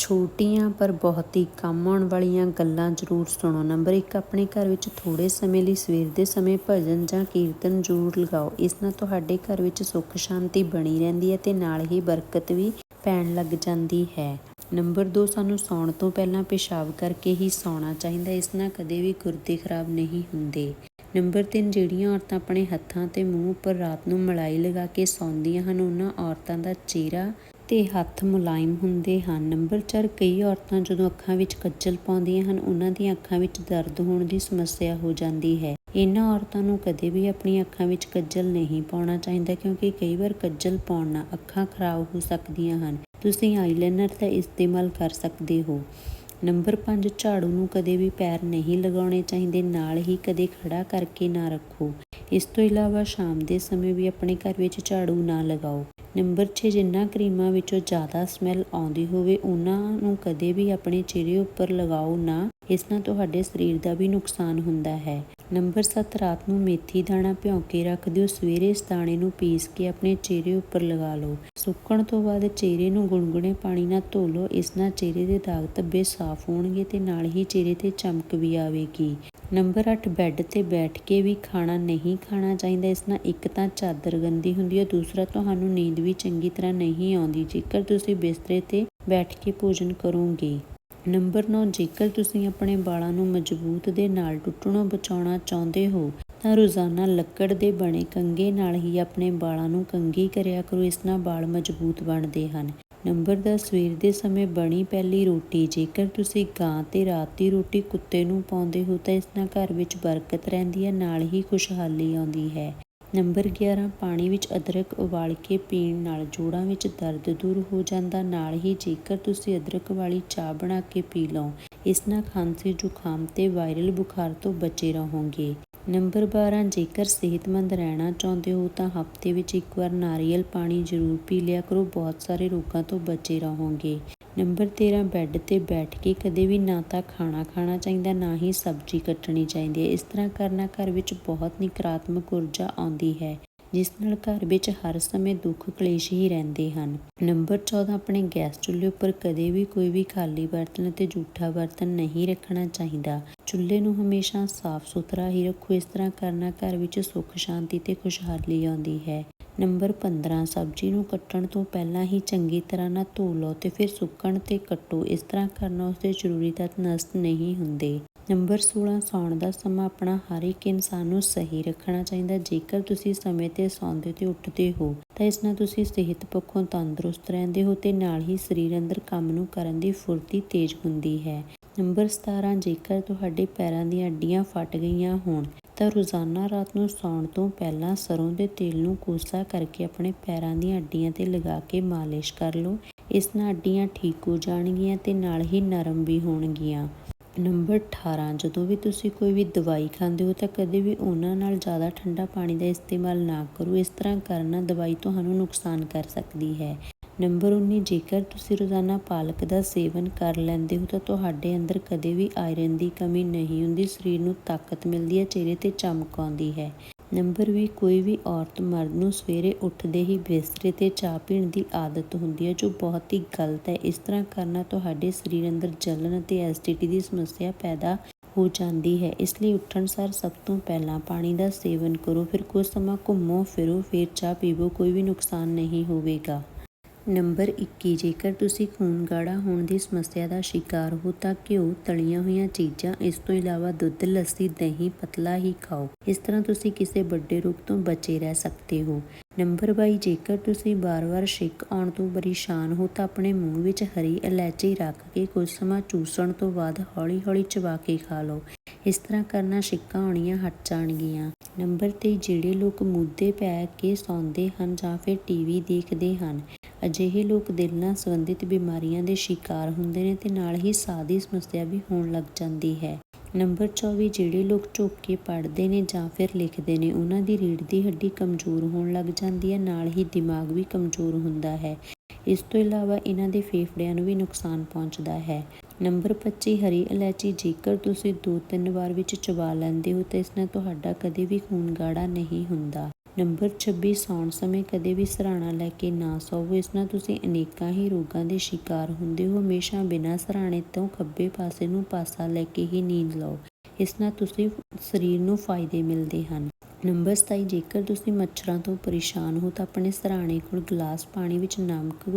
ਛੋਟੀਆਂ ਪਰ ਬਹੁਤ ਹੀ ਕੰਮ ਆਉਣ ਵਾਲੀਆਂ ਗੱਲਾਂ ਜ਼ਰੂਰ ਸੁਣੋ। ਨੰਬਰ 1 ਆਪਣੇ ਘਰ ਵਿੱਚ ਥੋੜੇ ਸਮੇਂ ਲਈ ਸਵੇਰ ਦੇ ਸਮੇਂ ਭਜਨ ਜਾਂ ਕੀਰਤਨ ਜ਼ਰੂਰ ਲਗਾਓ। ਇਸ ਨਾਲ ਤੁਹਾਡੇ ਘਰ ਵਿੱਚ ਸੁੱਖ ਸ਼ਾਂਤੀ ਬਣੀ ਰਹਿੰਦੀ ਹੈ ਤੇ ਨਾਲ ਹੀ ਬਰਕਤ ਵੀ ਪੈਣ ਲੱਗ ਜਾਂਦੀ ਹੈ। ਨੰਬਰ 2 ਸਾਨੂੰ ਸੌਣ ਤੋਂ ਪਹਿਲਾਂ ਪਿਸ਼ਾਬ ਕਰਕੇ ਹੀ ਸੌਣਾ ਚਾਹੀਦਾ। ਇਸ ਨਾਲ ਕਦੇ ਵੀ ਗੁਰਦੇ ਖਰਾਬ ਨਹੀਂ ਹੁੰਦੇ। ਨੰਬਰ 3 ਜਿਹੜੀਆਂ ਔਰਤਾਂ ਆਪਣੇ ਹੱਥਾਂ ਤੇ ਮੂੰਹ ਉੱਪਰ ਰਾਤ ਨੂੰ ਮਲਾਈ ਲਗਾ ਕੇ ਸੌਂਦੀਆਂ ਹਨ, ਉਹਨਾਂ ਔਰਤਾਂ ਦਾ ਚਿਹਰਾ ਤੇ ਹੱਥ ਮੁਲਾਇਮ ਹੁੰਦੇ ਹਨ। ਨੰਬਰ 4 ਕਈ ਔਰਤਾਂ ਜਦੋਂ ਅੱਖਾਂ ਵਿੱਚ ਕੱਜਲ ਪਾਉਂਦੀਆਂ ਹਨ, ਉਹਨਾਂ ਦੀਆਂ ਅੱਖਾਂ ਵਿੱਚ ਦਰਦ ਹੋਣ ਦੀ ਸਮੱਸਿਆ ਹੋ ਜਾਂਦੀ ਹੈ। ਇਹਨਾਂ ਔਰਤਾਂ ਨੂੰ ਕਦੇ ਵੀ ਆਪਣੀਆਂ ਅੱਖਾਂ ਵਿੱਚ ਕੱਜਲ ਨਹੀਂ ਪਾਉਣਾ ਚਾਹੀਦਾ, ਕਿਉਂਕਿ ਕਈ ਵਾਰ ਕੱਜਲ ਪਾਉਣ ਨਾਲ ਅੱਖਾਂ ਖਰਾਬ ਹੋ ਸਕਦੀਆਂ ਹਨ। ਤੁਸੀਂ ਆਈਲਾਈਨਰ ਦਾ ਇਸਤੇਮਾਲ ਕਰ ਸਕਦੇ ਹੋ। ਨੰਬਰ 5 ਝਾੜੂ ਨੂੰ ਕਦੇ ਵੀ ਪੈਰ ਨਹੀਂ ਲਗਾਉਣੇ ਚਾਹੀਦੇ, ਨਾਲ ਹੀ ਕਦੇ ਖੜਾ ਕਰਕੇ ਨਾ ਰੱਖੋ। ਇਸ ਤੋਂ ਇਲਾਵਾ ਸ਼ਾਮ ਦੇ ਸਮੇਂ ਵੀ ਆਪਣੇ ਘਰ ਵਿੱਚ ਝਾੜੂ ਨਾ ਲਗਾਓ। ਨੰਬਰ 6 ਜਿਨ੍ਹਾਂ ਕਰੀਮਾਂ ਵਿੱਚੋਂ ਜ਼ਿਆਦਾ ਸਮੈਲ ਆਉਂਦੀ ਹੋਵੇ, ਉਹਨਾਂ ਨੂੰ ਕਦੇ ਵੀ ਆਪਣੇ ਚਿਹਰੇ ਉੱਪਰ ਲਗਾਓ ਨਾ। ਇਸ ਨਾਲ ਤੁਹਾਡੇ ਸਰੀਰ ਦਾ ਵੀ ਨੁਕਸਾਨ ਹੁੰਦਾ ਹੈ। ਨੰਬਰ 7 ਰਾਤ ਨੂੰ ਮੇਥੀ ਦਾਣਾ ਭਿਉਂ ਕੇ ਰੱਖ ਦਿਓ। ਸਵੇਰੇ ਇਸ ਦਾਣੇ ਨੂੰ ਪੀਸ ਕੇ ਆਪਣੇ ਚਿਹਰੇ ਉੱਪਰ ਲਗਾ ਲਓ। ਸੁੱਕਣ ਤੋਂ ਬਾਅਦ ਚਿਹਰੇ ਨੂੰ ਗੁਨਗੁਨੇ ਪਾਣੀ ਨਾਲ ਧੋ ਲਓ। ਇਸ ਨਾਲ ਚਿਹਰੇ ਦੇ ਦਾਗ ਧੱਬੇ ਸਾਫ਼ ਹੋਣਗੇ ਤੇ ਨਾਲ ਹੀ ਚਿਹਰੇ ਤੇ ਚਮਕ ਵੀ ਆਵੇਗੀ। ਨੰਬਰ 8 ਬੈੱਡ ਤੇ ਬੈਠ ਕੇ ਵੀ ਖਾਣਾ ਨਹੀਂ ਖਾਣਾ ਚਾਹੀਦਾ, ਇਸ ਨਾਲ ਇੱਕ ਤਾਂ ਚਾਦਰ ਗੰਦੀ ਹੁੰਦੀ ਹੈ, ਦੂਸਰਾ ਤੁਹਾਨੂੰ ਨੀਂਦ ਵੀ ਚੰਗੀ ਤਰ੍ਹਾਂ ਨਹੀਂ ਆਉਂਦੀ, ਜੇਕਰ ਤੁਸੀਂ ਬਿਸਤਰੇ ਤੇ ਬੈਠ ਕੇ ਭੋਜਨ ਕਰੋਗੇ। ਨੰਬਰ 9 ਜੇਕਰ ਤੁਸੀਂ ਆਪਣੇ ਵਾਲਾਂ ਨੂੰ ਮਜ਼ਬੂਤ ਦੇ ਨਾਲ ਟੁੱਟਣੋਂ ਬਚਾਉਣਾ ਚਾਹੁੰਦੇ ਹੋ, ਤਾਂ ਰੋਜ਼ਾਨਾ ਲੱਕੜ ਦੇ ਬਣੇ ਕੰਘੇ ਨਾਲ ਹੀ ਆਪਣੇ ਵਾਲਾਂ ਨੂੰ ਕੰਘੀ ਕਰਿਆ ਕਰੋ, ਇਸ ਨਾਲ ਵਾਲ ਮਜ਼ਬੂਤ ਬਣਦੇ ਹਨ। ਨੰਬਰ 10 ਸਵੇਰ ਦੇ ਸਮੇਂ ਬਣੀ ਪਹਿਲੀ ਰੋਟੀ। ਜੇਕਰ ਤੁਸੀਂ ਗਾਂ ਤੇ ਰਾਤ ਦੀ ਰੋਟੀ ਕੁੱਤੇ ਨੂੰ ਪਾਉਂਦੇ ਹੋ ਤਾਂ ਇਸ ਨਾਲ ਘਰ ਵਿੱਚ ਬਰਕਤ ਰਹਿੰਦੀ ਹੈ, ਨਾਲ ਹੀ ਖੁਸ਼ਹਾਲੀ ਆਉਂਦੀ ਹੈ। ਨੰਬਰ 11 ਪਾਣੀ ਵਿੱਚ ਅਦਰਕ ਉਬਾਲ ਕੇ ਪੀਣ ਨਾਲ ਜੋੜਾਂ ਵਿੱਚ ਦਰਦ ਦੂਰ ਹੋ ਜਾਂਦਾ, ਨਾਲ ਹੀ ਜੇਕਰ ਤੁਸੀਂ ਅਦਰਕ ਵਾਲੀ ਚਾਹ ਬਣਾ ਕੇ ਪੀ ਲਓ ਇਸ ਨਾਲ ਖਾਂਸੀ, ਜ਼ੁਕਾਮ ਤੇ ਵਾਇਰਲ ਬੁਖਾਰ ਤੋਂ ਬਚੇ ਰਹੋਗੇ। ਨੰਬਰ 12 ਜੇਕਰ ਸਿਹਤਮੰਦ ਰਹਿਣਾ ਚਾਹੁੰਦੇ ਹੋ ਤਾਂ ਹਫ਼ਤੇ ਵਿੱਚ ਇੱਕ ਵਾਰ ਨਾਰੀਅਲ ਪਾਣੀ ਜ਼ਰੂਰ ਪੀ ਲਿਆ ਕਰੋ, ਬਹੁਤ ਸਾਰੇ ਰੋਗਾਂ ਤੋਂ ਬਚੇ ਰਹੋਗੇ। ਨੰਬਰ 13 ਬੈੱਡ ਤੇ ਬੈਠ ਕੇ ਕਦੇ ਵੀ ਨਾ ਤਾਂ ਖਾਣਾ ਖਾਣਾ ਚਾਹੀਦਾ, ਨਾ ਹੀ ਸਬਜ਼ੀ ਕੱਟਣੀ ਚਾਹੀਦੀ ਹੈ। ਇਸ ਤਰ੍ਹਾਂ ਕਰਨਾ ਘਰ ਵਿੱਚ ਬਹੁਤ ਨਕਾਰਾਤਮਕ ਊਰਜਾ ਆਉਂਦੀ ਹੈ। ਜਿਸ ਨਾਲ ਘਰ ਵਿੱਚ ਹਰ ਸਮੇਂ ਦੁੱਖ ਕਲੇਸ਼ ਹੀ ਰਹਿੰਦੇ ਹਨ। ਨੰਬਰ 14 ਆਪਣੇ ਗੈਸ ਚੁੱਲ੍ਹੇ ਉੱਪਰ ਕਦੇ ਵੀ ਕੋਈ ਵੀ ਖਾਲੀ ਬਰਤਨ ਅਤੇ ਝੂਠਾ ਬਰਤਨ ਨਹੀਂ ਰੱਖਣਾ ਚਾਹੀਦਾ। ਚੁੱਲ੍ਹੇ ਨੂੰ ਹਮੇਸ਼ਾ ਸਾਫ਼ ਸੁਥਰਾ ਹੀ ਰੱਖੋ, ਇਸ ਤਰ੍ਹਾਂ ਕਰਨਾ ਘਰ ਵਿੱਚ ਸੁੱਖ, ਸ਼ਾਂਤੀ ਤੇ ਖੁਸ਼ਹਾਲੀ ਆਉਂਦੀ ਹੈ। ਨੰਬਰ 15 ਸਬਜ਼ੀ ਨੂੰ ਕੱਟਣ ਤੋਂ ਪਹਿਲਾਂ ਹੀ ਚੰਗੀ ਤਰ੍ਹਾਂ ਨਾਲ ਧੋ ਲਓ ਤੇ ਫਿਰ ਸੁੱਕਣ ਤੇ ਕੱਟੋ। ਇਸ ਤਰ੍ਹਾਂ ਕਰਨਾ ਉਸਦੇ ਜ਼ਰੂਰੀ ਤੱਤ ਨਸ਼ਟ ਨਹੀਂ ਹੁੰਦੇ। ਨੰਬਰ 16 ਸੌਣ ਦਾ ਸਮਾਂ ਆਪਣਾ ਹਰ ਇੱਕ ਇਨਸਾਨ ਨੂੰ ਸਹੀ ਰੱਖਣਾ ਚਾਹੀਦਾ। ਜੇਕਰ ਤੁਸੀਂ ਸਮੇਂ ਤੇ ਸੌਂਦੇ ਤੇ ਉੱਠਦੇ ਹੋ, ਤਾਂ ਇਸ ਨਾਲ ਤੁਸੀਂ ਸਿਹਤ ਪੱਖੋਂ ਤੰਦਰੁਸਤ ਰਹਿੰਦੇ ਹੋ ਤੇ ਨਾਲ ਹੀ ਸਰੀਰ ਅੰਦਰ ਕੰਮ ਨੂੰ ਕਰਨ ਦੀ ਫੁਰਤੀ ਤੇਜ਼ ਹੁੰਦੀ ਹੈ। ਨੰਬਰ 17 ਜੇਕਰ ਤੁਹਾਡੇ ਪੈਰਾਂ ਦੀਆਂ ਅੱਡੀਆਂ ਫਟ ਗਈਆਂ ਹੋਣ, ਤਾਂ ਰੋਜ਼ਾਨਾ ਰਾਤ ਨੂੰ ਸੌਣ ਤੋਂ ਪਹਿਲਾਂ ਸਰੋਂ ਦੇ ਤੇਲ ਨੂੰ ਕੋਸਾ ਕਰਕੇ ਆਪਣੇ ਪੈਰਾਂ ਦੀਆਂ ਅੱਡੀਆਂ ਤੇ ਲਗਾ ਕੇ ਮਾਲਿਸ਼ ਕਰ ਲਓ। ਇਸ ਨਾਲ ਅੱਡੀਆਂ ਠੀਕ ਹੋ ਜਾਣਗੀਆਂ ਤੇ ਨਾਲ ਹੀ ਨਰਮ ਵੀ ਹੋਣਗੀਆਂ। ਨੰਬਰ 18 ਜਦੋਂ ਵੀ ਤੁਸੀਂ ਕੋਈ ਵੀ ਦਵਾਈ ਖਾਂਦੇ ਹੋ ਤਾਂ ਕਦੇ ਵੀ ਉਹਨਾਂ ਨਾਲ ਜ਼ਿਆਦਾ ਠੰਡਾ ਪਾਣੀ ਦਾ ਇਸਤੇਮਾਲ ਨਾ ਕਰੋ। ਇਸ ਤਰ੍ਹਾਂ ਕਰਨਾ ਦਵਾਈ ਤੁਹਾਨੂੰ ਨੁਕਸਾਨ ਕਰ ਸਕਦੀ ਹੈ। ਨੰਬਰ 19 ਜੇਕਰ ਤੁਸੀਂ ਰੋਜ਼ਾਨਾ ਪਾਲਕ ਦਾ ਸੇਵਨ ਕਰ ਲੈਂਦੇ ਹੋ ਤਾਂ ਤੁਹਾਡੇ ਅੰਦਰ ਕਦੇ ਵੀ ਆਇਰਨ ਦੀ ਕਮੀ ਨਹੀਂ ਹੁੰਦੀ। ਸਰੀਰ ਨੂੰ ਤਾਕਤ ਮਿਲਦੀ ਹੈ, ਚਿਹਰੇ ਤੇ ਚਮਕ ਆਉਂਦੀ ਹੈ। ਨੰਬਰ ਵੀ ਕੋਈ ਵੀ ਔਰਤ ਮਰਦ ਨੂੰ ਸਵੇਰੇ ਉੱਠਦੇ ਹੀ ਬਿਸਤਰੇ ਤੇ ਚਾਹ ਪੀਣ ਦੀ ਆਦਤ ਹੁੰਦੀ ਹੈ, ਜੋ ਬਹੁਤ ਹੀ ਗਲਤ ਹੈ। ਇਸ ਤਰ੍ਹਾਂ ਕਰਨਾ ਤੁਹਾਡੇ ਸਰੀਰ ਅੰਦਰ ਜਲਨ ਅਤੇ ਐਸਿਡਿਟੀ ਦੀ ਸਮੱਸਿਆ ਪੈਦਾ ਹੋ ਜਾਂਦੀ ਹੈ। ਇਸ ਲਈ ਉੱਠਣ ਸਾਰ ਸਭ ਤੋਂ ਪਹਿਲਾਂ ਪਾਣੀ ਦਾ ਸੇਵਨ ਕਰੋ, ਫਿਰ ਕੁਝ ਸਮਾਂ ਘੁੰਮੋ, ਫਿਰੋ, ਫਿਰ ਚਾਹ ਪੀਵੋ, ਕੋਈ ਵੀ ਨੁਕਸਾਨ ਨਹੀਂ ਹੋਵੇਗਾ। ਨੰਬਰ 21 ਜੇਕਰ ਤੁਸੀਂ ਖੂਨ ਗਾੜਾ ਹੋਣ ਦੀ ਸਮੱਸਿਆ ਦਾ ਸ਼ਿਕਾਰ ਹੋ ਤਾਂ ਘਿਓ, ਤਲੀਆਂ ਹੋਈਆਂ ਚੀਜ਼ਾਂ, ਇਸ ਤੋਂ ਇਲਾਵਾ ਦੁੱਧ, ਲੱਸੀ, ਦਹੀਂ, ਪਤਲਾ ਹੀ ਖਾਓ। ਇਸ ਤਰ੍ਹਾਂ ਤੁਸੀਂ ਕਿਸੇ ਵੱਡੇ ਰੋਗ ਤੋਂ ਬਚੇ ਰਹਿ ਸਕਦੇ ਹੋ। ਨੰਬਰ 22 ਜੇਕਰ ਤੁਸੀਂ ਬਾਰ-ਬਾਰ ਛਿੱਕ ਆਉਣ ਤੋਂ ਪਰੇਸ਼ਾਨ ਹੋ ਤਾਂ ਆਪਣੇ ਮੂੰਹ ਵਿੱਚ ਹਰੀ ਇਲਾਇਚੀ ਰੱਖ ਕੇ ਕੁਝ ਸਮਾਂ ਚੂਸਣ ਤੋਂ ਬਾਅਦ ਹੌਲੀ-ਹੌਲੀ ਚਬਾ ਕੇ ਖਾ ਲਓ। ਇਸ ਤਰ੍ਹਾਂ ਕਰਨਾ ਛਿੱਕਾਂ ਆਉਣੀਆਂ ਹਟ ਜਾਣਗੀਆਂ। ਨੰਬਰ 23 ਜਿਹੜੇ ਲੋਕ ਮੁੱਦੇ ਪੈ ਕੇ ਸੌਂਦੇ ਹਨ ਜਾਂ ਫਿਰ ਟੀਵੀ ਦੇਖਦੇ ਹਨ, ਅਜਿਹੇ ਲੋਕ ਦਿਲ ਨਾਲ ਸੰਬੰਧਿਤ ਬਿਮਾਰੀਆਂ ਦੇ ਸ਼ਿਕਾਰ ਹੁੰਦੇ ਨੇ ਤੇ ਨਾਲ ਹੀ ਸਾਹ ਦੀ ਸਮੱਸਿਆ ਵੀ ਹੋਣ ਲੱਗ ਜਾਂਦੀ ਹੈ। ਨੰਬਰ 24 ਜਿਹੜੇ ਲੋਕ ਝੁੱਕ ਕੇ ਪੜ੍ਹਦੇ ਨੇ ਜਾਂ ਫਿਰ ਲਿਖਦੇ ਨੇ, ਉਹਨਾਂ ਦੀ ਰੀੜ੍ਹ ਦੀ ਹੱਡੀ ਕਮਜ਼ੋਰ ਹੋਣ ਲੱਗ ਜਾਂਦੀ ਹੈ, ਨਾਲ ਹੀ ਦਿਮਾਗ ਵੀ ਕਮਜ਼ੋਰ ਹੁੰਦਾ ਹੈ। ਇਸ ਤੋਂ ਇਲਾਵਾ ਇਹਨਾਂ ਦੇ ਫੇਫੜਿਆਂ ਨੂੰ ਵੀ ਨੁਕਸਾਨ ਪਹੁੰਚਦਾ ਹੈ। ਨੰਬਰ 25 ਹਰੀ ਇਲਾਇਚੀ, ਜੇਕਰ ਤੁਸੀਂ ਦੋ ਤਿੰਨ ਵਾਰ ਵਿੱਚ ਚਬਾ ਲੈਂਦੇ ਹੋ ਤਾਂ ਇਸ ਨਾਲ ਤੁਹਾਡਾ ਕਦੇ ਵੀ ਖੂਨ ਗਾੜਾ ਨਹੀਂ ਹੁੰਦਾ। ਨੰਬਰ 26 ਸੌਣ ਸਮੇਂ ਕਦੇ ਵੀ ਸਰਾਣਾ ਲੈ ਕੇ ਨਾ ਸੌਵੋ। ਇਸ ਨਾਲ ਤੁਸੀਂ ਅਨੇਕਾਂ ਹੀ ਰੋਗਾਂ ਦੇ ਸ਼ਿਕਾਰ ਹੁੰਦੇ ਹੋ। ਹਮੇਸ਼ਾ ਬਿਨਾਂ ਸਰਾਣੇ ਤੋਂ ਖੱਬੇ ਪਾਸੇ ਨੂੰ ਪਾਸਾ ਲੈ ਕੇ ਹੀ ਨੀਂਦ ਲਓ। ਇਸ ਨਾਲ ਤੁਸੀਂ ਸਰੀਰ ਨੂੰ ਫਾਇਦੇ ਮਿਲਦੇ ਹਨ। ਨੰਬਰ 27 ਜੇਕਰ ਤੁਸੀਂ ਮੱਛਰਾਂ ਤੋਂ ਪਰੇਸ਼ਾਨ ਹੋ ਤਾਂ ਆਪਣੇ ਸਰਾਣੇ ਕੋਲ ਗਲਾਸ ਪਾਣੀ ਵਿੱਚ ਨਮਕ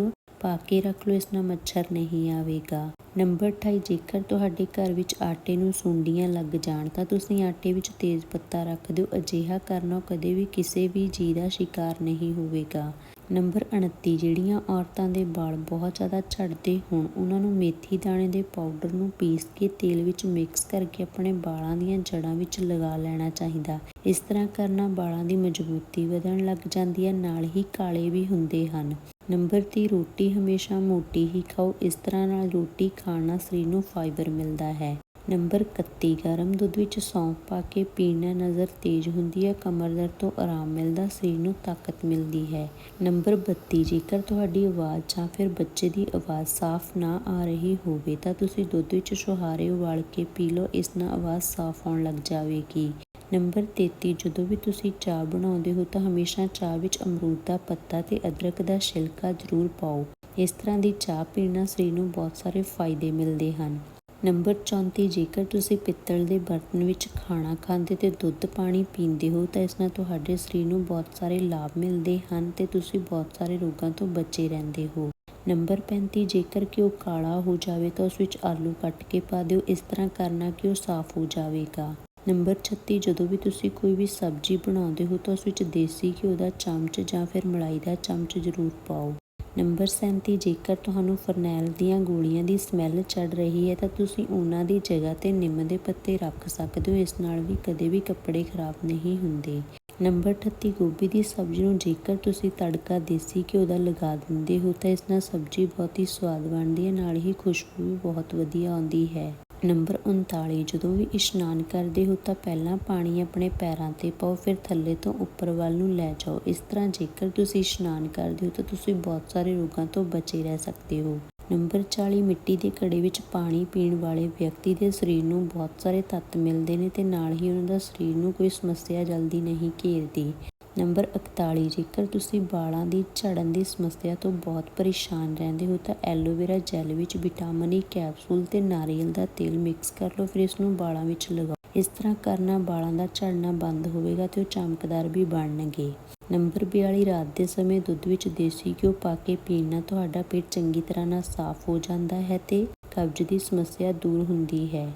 ਪਾ ਕੇ ਰੱਖ ਲਓ, ਇਸ ਨਾਲ ਮੱਛਰ ਨਹੀਂ ਆਵੇਗਾ। ਨੰਬਰ 28 ਜੇਕਰ ਤੁਹਾਡੇ ਘਰ ਵਿੱਚ ਆਟੇ ਨੂੰ ਸੁੰਡੀਆਂ ਲੱਗ ਜਾਣ, ਤਾਂ ਤੁਸੀਂ ਆਟੇ ਵਿੱਚ ਤੇਜ਼ ਪੱਤਾ ਰੱਖ ਦਿਓ, ਅਜਿਹਾ ਕਰਨਾ ਕਦੇ ਵੀ ਕਿਸੇ ਵੀ ਜੀਅ ਦਾ ਸ਼ਿਕਾਰ ਨਹੀਂ ਹੋਵੇਗਾ। ਨੰਬਰ 29 ਜਿਹੜੀਆਂ ਔਰਤਾਂ ਦੇ ਵਾਲ ਬਹੁਤ ਜ਼ਿਆਦਾ ਝੜਦੇ ਹੋਣ, ਉਹਨਾਂ ਨੂੰ ਮੇਥੀ ਦਾਣੇ ਦੇ ਪਾਊਡਰ ਨੂੰ ਪੀਸ ਕੇ ਤੇਲ ਵਿੱਚ ਮਿਕਸ ਕਰਕੇ ਆਪਣੇ ਵਾਲਾਂ ਦੀਆਂ ਜੜ੍ਹਾਂ ਵਿੱਚ ਲਗਾ ਲੈਣਾ ਚਾਹੀਦਾ। ਇਸ ਤਰ੍ਹਾਂ ਕਰਨਾ ਵਾਲਾਂ ਦੀ ਮਜ਼ਬੂਤੀ ਵਧਣ ਲੱਗ ਜਾਂਦੀ ਹੈ, ਨਾਲ ਹੀ ਕਾਲੇ ਵੀ ਹੁੰਦੇ ਹਨ। ਨੰਬਰ 30 ਰੋਟੀ ਹਮੇਸ਼ਾ ਮੋਟੀ ਹੀ ਖਾਓ, ਇਸ ਤਰ੍ਹਾਂ ਨਾਲ ਰੋਟੀ ਖਾਣ ਨਾਲ ਸਰੀਰ ਨੂੰ ਫਾਈਬਰ ਮਿਲਦਾ ਹੈ। ਨੰਬਰ 31 ਗਰਮ ਦੁੱਧ ਵਿੱਚ ਸੌਂਫ ਪਾ ਕੇ ਪੀਣਾ ਨਜ਼ਰ ਤੇਜ਼ ਹੁੰਦੀ ਹੈ, ਕਮਰ ਦਰਦ ਤੋਂ ਆਰਾਮ ਮਿਲਦਾ, ਸਰੀਰ ਨੂੰ ਤਾਕਤ ਮਿਲਦੀ ਹੈ। ਨੰਬਰ 32 ਜੇਕਰ ਤੁਹਾਡੀ ਆਵਾਜ਼ ਜਾਂ ਫਿਰ ਬੱਚੇ ਦੀ ਆਵਾਜ਼ ਸਾਫ਼ ਨਾ ਆ ਰਹੀ ਹੋਵੇ ਤਾਂ ਤੁਸੀਂ ਦੁੱਧ ਵਿੱਚ ਛੁਹਾਰੇ ਉਬਾਲ ਕੇ ਪੀ ਲਓ, ਇਸ ਨਾਲ ਆਵਾਜ਼ ਸਾਫ਼ ਆਉਣ ਲੱਗ ਜਾਵੇਗੀ। ਨੰਬਰ 33 ਜਦੋਂ ਵੀ ਤੁਸੀਂ ਚਾਹ ਬਣਾਉਂਦੇ ਹੋ ਤਾਂ ਹਮੇਸ਼ਾ ਚਾਹ ਵਿੱਚ ਅਮਰੂਦ ਦਾ ਪੱਤਾ ਤੇ ਅਦਰਕ ਦਾ ਛਿਲਕਾ ਜ਼ਰੂਰ ਪਾਓ। ਇਸ ਤਰ੍ਹਾਂ ਦੀ ਚਾਹ ਪੀਣ ਨਾਲ ਸਰੀਰ ਨੂੰ ਬਹੁਤ ਸਾਰੇ ਫਾਇਦੇ ਮਿਲਦੇ ਹਨ। ਨੰਬਰ 34 ਜੇਕਰ ਤੁਸੀਂ ਪਿੱਤਲ ਦੇ ਬਰਤਨ ਵਿੱਚ ਖਾਣਾ ਖਾਂਦੇ ਤੇ ਦੁੱਧ ਪਾਣੀ ਪੀਂਦੇ ਹੋ ਤਾਂ ਇਸ ਨਾਲ ਤੁਹਾਡੇ ਸਰੀਰ ਨੂੰ ਬਹੁਤ ਸਾਰੇ ਲਾਭ ਮਿਲਦੇ ਹਨ ਤੇ ਤੁਸੀਂ ਬਹੁਤ ਸਾਰੇ ਰੋਗਾਂ ਤੋਂ ਬਚੇ ਰਹਿੰਦੇ ਹੋ। ਨੰਬਰ 35 ਜੇਕਰ ਕਿ ਉਹ ਕਾਲਾ ਹੋ ਜਾਵੇ ਤਾਂ ਉਸ ਵਿੱਚ ਆਲੂ ਕੱਟ ਕੇ ਪਾ ਦਿਓ। ਇਸ ਤਰ੍ਹਾਂ ਕਰਨਾ ਕਿ ਉਹ ਸਾਫ਼ ਹੋ ਜਾਵੇਗਾ। ਨੰਬਰ 36 ਜਦੋਂ ਵੀ ਤੁਸੀਂ ਕੋਈ ਵੀ ਸਬਜ਼ੀ ਬਣਾਉਂਦੇ ਹੋ ਤਾਂ ਉਸ ਵਿੱਚ ਦੇਸੀ ਘਿਓ ਦਾ ਚਮਚ ਜਾਂ ਫਿਰ ਮਲਾਈ ਦਾ ਚਮਚ ਜ਼ਰੂਰ ਪਾਓ। ਨੰਬਰ 37 ਜੇਕਰ ਤੁਹਾਨੂੰ ਫਰਨੈਲ ਦੀਆਂ ਗੋਲੀਆਂ ਦੀ ਸਮੈਲ ਚੜ ਰਹੀ ਹੈ ਤਾਂ ਤੁਸੀਂ ਉਹਨਾਂ ਦੀ ਜਗ੍ਹਾ ਤੇ ਨਿੰਮ ਦੇ ਪੱਤੇ ਰੱਖ ਸਕਦੇ ਹੋ, ਇਸ ਨਾਲ ਵੀ ਕਦੇ ਵੀ ਕੱਪੜੇ ਖਰਾਬ ਨਹੀਂ ਹੁੰਦੇ। ਨੰਬਰ 38 ਗੋਭੀ ਦੀ ਸਬਜ਼ੀ ਨੂੰ ਜੇਕਰ ਤੁਸੀਂ ਤੜਕਾ ਦੇਸੀ ਘਿਓ ਦਾ ਲਗਾ ਦਿੰਦੇ ਹੋ ਤਾਂ ਇਸ ਨਾਲ ਸਬਜ਼ੀ ਬਹੁਤ ਹੀ ਸਵਾਦ ਬਣਦੀ ਹੈ, ਨਾਲ ਹੀ ਖੁਸ਼ਬੂ ਵੀ ਬਹੁਤ ਵਧੀਆ ਆਉਂਦੀ ਹੈ। ਨੰਬਰ 39 ਜਦੋਂ ਵੀ ਇਸ਼ਨਾਨ ਕਰਦੇ ਹੋ ਤਾਂ ਪਹਿਲਾਂ ਪਾਣੀ ਆਪਣੇ ਪੈਰਾਂ ਤੇ ਪਾਓ, ਫਿਰ ਥੱਲੇ ਤੋਂ ਉੱਪਰ ਵੱਲ ਨੂੰ ਲੈ ਜਾਓ। ਇਸ ਤਰ੍ਹਾਂ ਜੇਕਰ ਤੁਸੀਂ ਇਸ਼ਨਾਨ ਕਰਦੇ ਹੋ ਤਾਂ ਤੁਸੀਂ ਬਹੁਤ ਸਾਰੇ ਰੋਗਾਂ ਤੋਂ ਬਚੇ ਰਹਿ ਸਕਦੇ ਹੋ। ਨੰਬਰ 40 ਮਿੱਟੀ ਦੇ ਘੜੇ ਵਿੱਚ ਪਾਣੀ ਪੀਣ ਵਾਲੇ ਵਿਅਕਤੀ ਦੇ ਸਰੀਰ ਨੂੰ ਬਹੁਤ ਸਾਰੇ ਤੱਤ ਮਿਲਦੇ ਨੇ ਤੇ ਨਾਲ ਹੀ ਉਹਨਾਂ ਦਾ ਸਰੀਰ ਨੂੰ ਕੋਈ ਸਮੱਸਿਆ, ਜਲਦੀ ਨਹੀਂ ਘੇਰਦੀ। ਨੰਬਰ 41 ਜੇਕਰ ਤੁਸੀਂ ਵਾਲਾਂ ਦੀ ਝੜਨ ਦੀ ਸਮੱਸਿਆ ਤੋਂ ਬਹੁਤ ਪਰੇਸ਼ਾਨ ਰਹਿੰਦੇ ਹੋ, ਤਾਂ ਐਲੋਵੇਰਾ ਜੈਲ ਵਿੱਚ ਵਿਟਾਮਿਨ ਈ ਕੈਪਸੂਲ ਤੇ ਨਾਰੀਅਲ ਦਾ ਤੇਲ ਮਿਕਸ ਕਰ ਲਓ। ਫਿਰ ਇਸ ਨੂੰ ਵਾਲਾਂ ਵਿੱਚ ਲਗਾਓ। ਇਸ ਤਰ੍ਹਾਂ ਕਰਨਾ ਵਾਲਾਂ ਦਾ ਝੜਨਾ ਬੰਦ ਹੋਵੇਗਾ ਤੇ ਉਹ ਚਮਕਦਾਰ ਵੀ ਬਣਨਗੇ। ਨੰਬਰ 42 ਰਾਤ ਦੇ ਸਮੇਂ ਦੁੱਧ ਵਿੱਚ ਦੇਸੀ ਘਿਓ ਪਾ ਕੇ ਪੀਣ ਨਾਲ ਤੁਹਾਡਾ ਪੇਟ ਚੰਗੀ ਤਰ੍ਹਾਂ ਨਾਲ ਸਾਫ਼ ਹੋ ਜਾਂਦਾ ਹੈ ਤੇ ਕਬਜ਼ ਦੀ ਸਮੱਸਿਆ ਦੂਰ ਹੁੰਦੀ ਹੈ।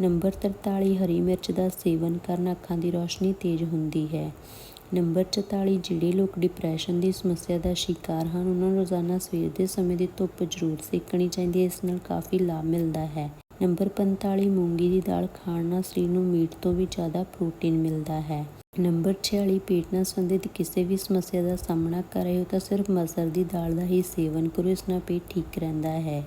ਨੰਬਰ 43 ਹਰੀ ਮਿਰਚ ਦਾ ਸੇਵਨ ਕਰਨ ਅੱਖਾਂ ਦੀ ਰੋਸ਼ਨੀ ਤੇਜ਼ ਹੁੰਦੀ ਹੈ। ਨੰਬਰ 44 ਜਿਹੜੇ ਲੋਕ ਡਿਪਰੈਸ਼ਨ ਦੀ ਸਮੱਸਿਆ ਦਾ ਸ਼ਿਕਾਰ ਹਨ, ਉਹਨਾਂ ਨੂੰ ਰੋਜ਼ਾਨਾ ਸਵੇਰ ਦੇ ਸਮੇਂ ਦੀ ਧੁੱਪ ਜ਼ਰੂਰ ਸੇਕਣੀ ਚਾਹੀਦੀ ਹੈ, ਇਸ ਨਾਲ ਕਾਫੀ ਲਾਭ ਮਿਲਦਾ ਹੈ। ਨੰਬਰ 45 ਮੂੰਗੀ ਦੀ ਦਾਲ ਖਾਣ ਨਾਲ ਸਰੀਰ ਨੂੰ ਮੀਟ ਤੋਂ ਵੀ ਜ਼ਿਆਦਾ ਪ੍ਰੋਟੀਨ ਮਿਲਦਾ ਹੈ। ਨੰਬਰ 46 ਪੇਟ ਨਾਲ ਸੰਬੰਧਿਤ ਕਿਸੇ ਵੀ ਸਮੱਸਿਆ ਦਾ ਸਾਹਮਣਾ ਕਰ ਰਹੇ ਹੋ ਤਾਂ ਸਿਰਫ ਮਸਰ ਦੀ ਦਾਲ ਦਾ ਹੀ ਸੇਵਨ ਕਰੋ, ਇਸ ਨਾਲ ਪੇਟ ਠੀਕ ਰਹਿੰਦਾ ਹੈ।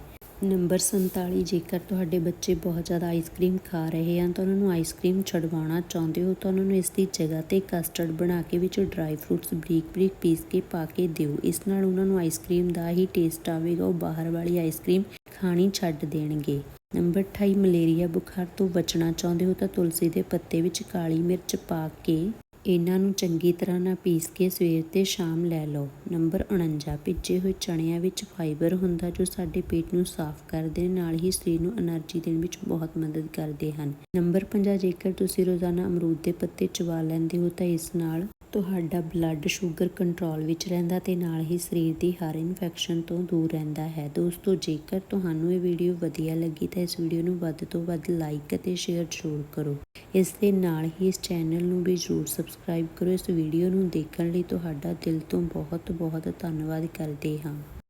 ਨੰਬਰ 47 ਜੇਕਰ ਤੁਹਾਡੇ ਬੱਚੇ ਬਹੁਤ ਜ਼ਿਆਦਾ ਆਈਸਕ੍ਰੀਮ ਖਾ ਰਹੇ ਹਨ ਤਾਂ ਉਹਨਾਂ ਨੂੰ ਆਈਸਕ੍ਰੀਮ ਛਡਵਾਉਣਾ ਚਾਹੁੰਦੇ ਹੋ ਤਾਂ ਉਹਨਾਂ ਨੂੰ ਇਸ ਦੀ ਜਗ੍ਹਾ ਤੇ ਕਸਟਰਡ ਬਣਾ ਕੇ ਵਿੱਚ ਡਰਾਈ ਫਰੂਟਸ ਬਰੀਕ ਬਰੀਕ ਪੀਸ ਕੇ ਪਾ ਕੇ ਦਿਓ। ਇਸ ਨਾਲ ਉਹਨਾਂ ਨੂੰ ਆਈਸਕ੍ਰੀਮ ਦਾ ਹੀ ਟੇਸਟ ਆਵੇਗਾ, ਉਹ ਬਾਹਰ ਵਾਲੀ ਆਈਸਕ੍ਰੀਮ ਖਾਣੀ ਛੱਡ ਦੇਣਗੇ। ਨੰਬਰ 28 ਮਲੇਰੀਆ ਬੁਖਾਰ ਤੋਂ ਬਚਣਾ ਚਾਹੁੰਦੇ ਹੋ ਤਾਂ ਤੁਲਸੀ ਦੇ ਪੱਤੇ ਵਿੱਚ ਕਾਲੀ ਮਿਰਚ ਪਾ ਕੇ ਇਹਨਾਂ ਨੂੰ ਚੰਗੀ ਤਰ੍ਹਾਂ ਨਾਲ ਪੀਸ ਕੇ ਸਵੇਰ ਤੇ ਸ਼ਾਮ ਲੈ ਲਓ। ਨੰਬਰ 49 ਭਿੱਜੇ ਹੋਏ ਚਣਿਆਂ ਵਿੱਚ ਫਾਈਬਰ ਹੁੰਦਾ ਜੋ ਸਾਡੇ ਪੇਟ ਨੂੰ ਸਾਫ਼ ਕਰਦੇ, ਨਾਲ ਹੀ ਸਰੀਰ ਨੂੰ એનર્ਜੀ ਦੇਣ ਵਿੱਚ ਬਹੁਤ ਮਦਦ ਕਰਦੇ ਹਨ। ਨੰਬਰ 50 ਜੇਕਰ ਤੁਸੀਂ ਰੋਜ਼ਾਨਾ ਅਮਰੂਦ ਦੇ ਪੱਤੇ ਚਵਾ ਲੈਂਦੇ ਹੋ ਤਾਂ ਇਸ ਨਾਲ ਤੁਹਾਡਾ ਬਲੱਡ ਸ਼ੂਗਰ ਕੰਟਰੋਲ ਵਿੱਚ ਰਹਿੰਦਾ ਤੇ ਨਾਲ ਹੀ ਸਰੀਰ ਦੀ ਹਰ ਇਨਫੈਕਸ਼ਨ ਤੋਂ ਦੂਰ ਰਹਿੰਦਾ ਹੈ। ਦੋਸਤੋ, ਜੇਕਰ ਤੁਹਾਨੂੰ ਇਹ ਵੀਡੀਓ ਵਧੀਆ ਲੱਗੀ ਤਾਂ ਇਸ ਵੀਡੀਓ ਨੂੰ ਵੱਧ ਤੋਂ ਵੱਧ ਲਾਈਕ ਅਤੇ ਸ਼ੇਅਰ ਜ਼ਰੂਰ ਕਰੋ। ਇਸ ਦੇ ਨਾਲ ਹੀ ਇਸ ਚੈਨਲ ਨੂੰ ਵੀ ਜ਼ਰੂਰ ਸਬਸਕ੍ਰਾਈਬ ਕਰੋ। ਇਸ ਵੀਡੀਓ ਨੂੰ ਦੇਖਣ ਲਈ ਤੁਹਾਡਾ ਦਿਲ ਤੋਂ ਬਹੁਤ ਬਹੁਤ ਧੰਨਵਾਦ ਕਰਦੇ ਹਾਂ।